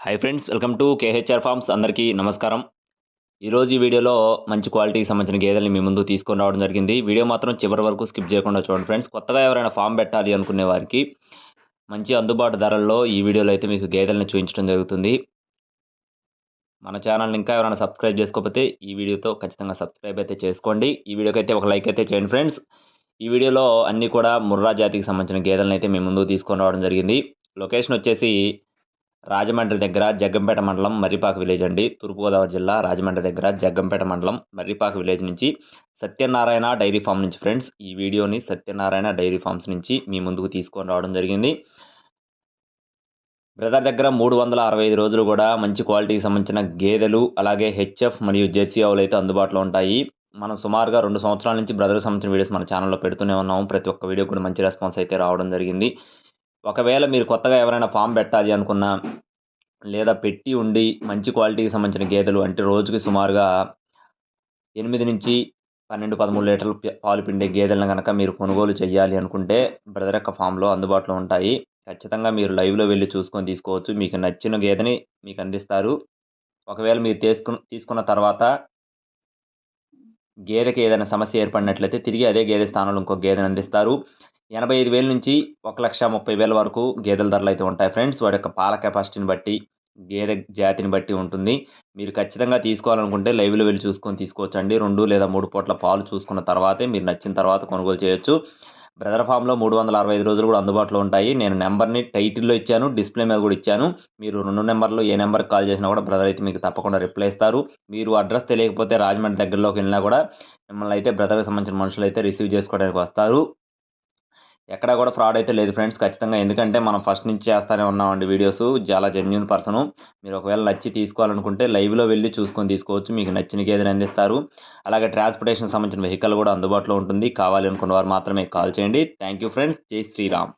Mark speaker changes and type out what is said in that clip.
Speaker 1: Hi friends welcome to KHR farms అందరికీ నమస్కారం. ఈరోజు ఈ వీడియోలో మంచి క్వాలిటీకి సంబంధించిన గేదెల్ని మీ ముందు తీసుకొని రావడం జరిగింది. వీడియో మాత్రం చివరి వరకు స్కిప్ చేయకుండా చూడండి ఫ్రెండ్స్ కొత్తగా ఎవరైనా ఫామ్ పెట్టాలి అనుకునే వారికి మంచి అందుబాటు ధరల్లో ఈ వీడియోలో అయితే మీకు గేదెల్ని చూపించడం జరుగుతుంది. మన ఛానల్ని ఇంకా ఎవరైనా సబ్స్క్రైబ్ చేసుకోకపోతే ఈ వీడియోతో ఖచ్చితంగా సబ్స్క్రైబ్ అయితే చేసుకోండి. ఈ వీడియోకి అయితే ఒక లైక్ అయితే చేయండి ఫ్రెండ్స్ ఈ వీడియోలో అన్నీ కూడా ముర్రా జాతికి సంబంధించిన గేదెలను అయితే మీ ముందు తీసుకొని రావడం జరిగింది. లొకేషన్ వచ్చేసి రాజమండ్రి దగ్గర జగ్గంపేట మండలం మర్రిపాక విలేజ్ అండి. తూర్పుగోదావరి జిల్లా రాజమండ్రి దగ్గర జగ్గంపేట మండలం మర్రిపాక విలేజ్ నుంచి సత్యనారాయణ డైరీ ఫామ్ నుంచి ఫ్రెండ్స్ ఈ వీడియోని సత్యనారాయణ డైరీ ఫార్మ్స్ నుంచి మీ ముందుకు తీసుకొని రావడం జరిగింది. బ్రదర్ దగ్గర మూడు వందల అరవై ఐదు రోజులు కూడా మంచి క్వాలిటీకి సంబంధించిన గేదెలు అలాగే హెచ్ఎఫ్ మరియు జెర్సీ ఆవులు అయితే అందుబాటులో ఉంటాయి. మనం సుమారుగా రెండు సంవత్సరాల నుంచి బ్రదర్కి సంబంధించిన వీడియోస్ మన ఛానల్లో పెడుతూనే ఉన్నాము. ప్రతి ఒక్క వీడియో కూడా మంచి రెస్పాన్స్ అయితే రావడం జరిగింది. ఒకవేళ మీరు కొత్తగా ఎవరైనా ఫామ్ పెట్టాలి అనుకున్నా లేదా పెట్టి ఉండి మంచి క్వాలిటీకి సంబంధించిన గేదెలు అంటే రోజుకి సుమారుగా ఎనిమిది నుంచి పన్నెండు పదమూడు లీటర్లు పాలు పిండే గేదెలను కనుక మీరు కొనుగోలు చేయాలి అనుకుంటే బ్రదర్ యొక్క ఫామ్లో అందుబాటులో ఉంటాయి. ఖచ్చితంగా మీరు లైవ్లో వెళ్ళి చూసుకొని తీసుకోవచ్చు. మీకు నచ్చిన గేదెని మీకు అందిస్తారు. ఒకవేళ మీరు తీసుకున్న తీసుకున్న తర్వాత గేదెకి ఏదైనా సమస్య ఏర్పడినట్లయితే తిరిగి అదే గేదె స్థానంలో ఇంకో గేదెని అందిస్తారు. ఎనభై ఐదు వేల నుంచి ఒక లక్ష ముప్పై వేల వరకు గేదెల ధరలు అయితే ఉంటాయి. ఫ్రెండ్స్ వాడి యొక్క పాల కెపాసిటీని బట్టి గేదె జాతిని బట్టి ఉంటుంది. మీరు ఖచ్చితంగా తీసుకోవాలనుకుంటే లైవ్లో వెళ్ళి చూసుకొని తీసుకోవచ్చు అండి రెండు లేదా మూడు పూట్ల పాలు చూసుకున్న తర్వాతే మీరు నచ్చిన తర్వాత కొనుగోలు చేయొచ్చు. బ్రదర్ ఫామ్లో మూడు వందల అరవై ఐదు రోజులు కూడా అందుబాటులో ఉంటాయి. నేను నెంబర్ని టైటిల్లో ఇచ్చాను డిస్ప్లే మీద కూడా ఇచ్చాను. మీరు రెండు నెంబర్లు ఏ నెంబర్కి కాల్ చేసినా కూడా బ్రదర్ అయితే మీకు తప్పకుండా రిప్లై ఇస్తారు. మీరు అడ్రస్ తెలియకపోతే రాజమండ్రి దగ్గరలోకి వెళ్ళినా కూడా మిమ్మల్ని అయితే బ్రదర్కి సంబంధించిన మనుషులు అయితే రిసీవ్ చేసుకోవడానికి వస్తారు. ఎక్కడ కూడా ఫ్రాడ్ అయితే లేదు ఫ్రెండ్స్ ఖచ్చితంగా. ఎందుకంటే మనం ఫస్ట్ నుంచి చేస్తూనే ఉన్నామండి వీడియోస్. చాలా జెన్యున్ పర్సను. మీరు ఒకవేళ నచ్చి తీసుకోవాలనుకుంటే లైవ్లో వెళ్ళి చూసుకొని తీసుకోవచ్చు. మీకు నచ్చిన గేదెని అందిస్తారు. అలాగే ట్రాన్స్పోర్టేషన్ సంబంధించిన వెహికల్ కూడా అందుబాటులో ఉంటుంది. కావాలి అనుకున్న వారు మాత్రమే కాల్ చేయండి. థ్యాంక్ యూ ఫ్రెండ్స్ జై శ్రీరామ్.